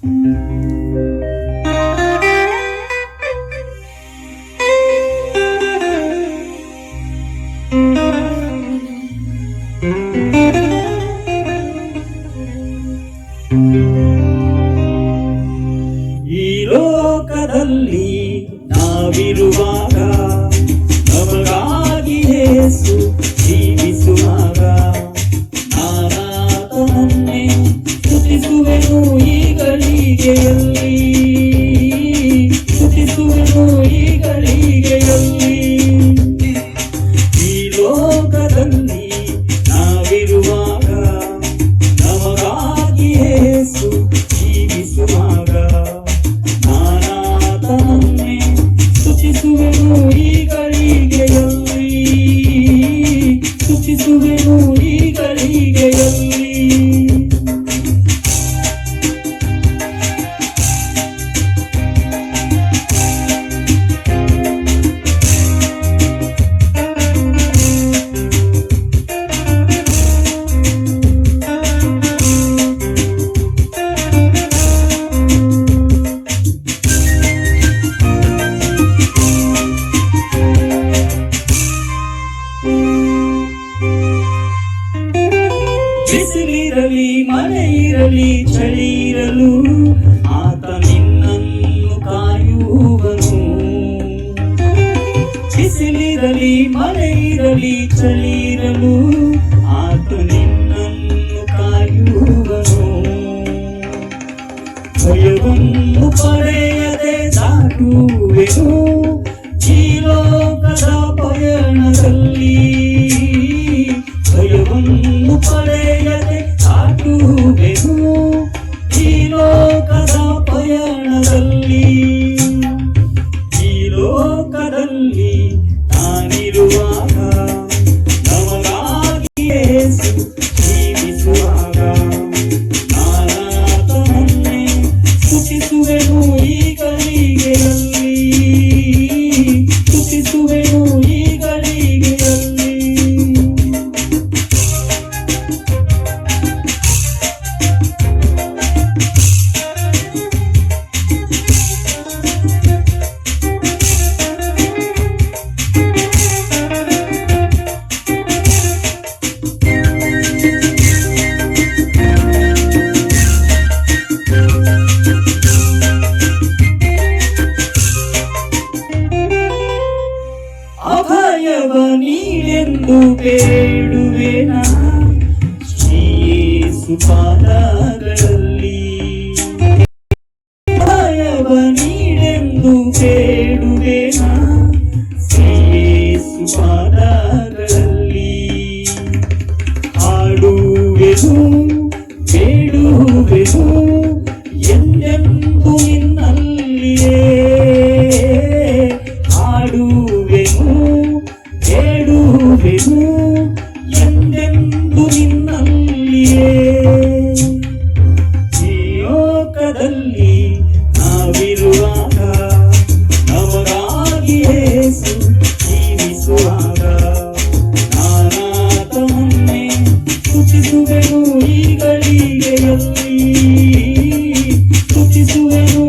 ಈ ಲೋಕದಲ್ಲಿ ನಾವಿರುವಾಗ ಇರಲಿ ಚಳಿ ಇರಲು ಆತ ನಿನ್ನನ್ನು ಕಾಯುವನು ಬಿಸಿಲಿರಲಿ ಮಳೆ ಇರಲಿ ಚಳಿ ಇರಲು ಆತ ನಿನ್ನನ್ನು ಕಾಯುವನು ಭಯವನ್ನು ಪಡೆಯದೆ ದಾಟುವೆನು ಈ ಲೋಕದ ಪಯಣದಲ್ಲಿ ಭಯವನ್ನು ಪಡೆಯದೆ ಅಭಯವ ಬೇಡುವೆ ಬೇಡುವೆನ? ಶ್ರೀಯೇಸು ಪಾದಗಳಲ್ಲಿ ಎಂದೆಂದು ನಿನ್ನಲ್ಲಿಯೇ ಈ ಲೋಕದಲ್ಲಿ ನಾವಿರುವಾಗ ನಮಗಾಗಿ ಯೇಸು ಜೀವಿಸುವಾಗ ನಾನಾತನನ್ನೇ ಸ್ತುತಿಸುವೆನು ಈ ಗಳಿಗೆಯಲ್ಲಿ ಸ್ತುತಿಸುವೆನು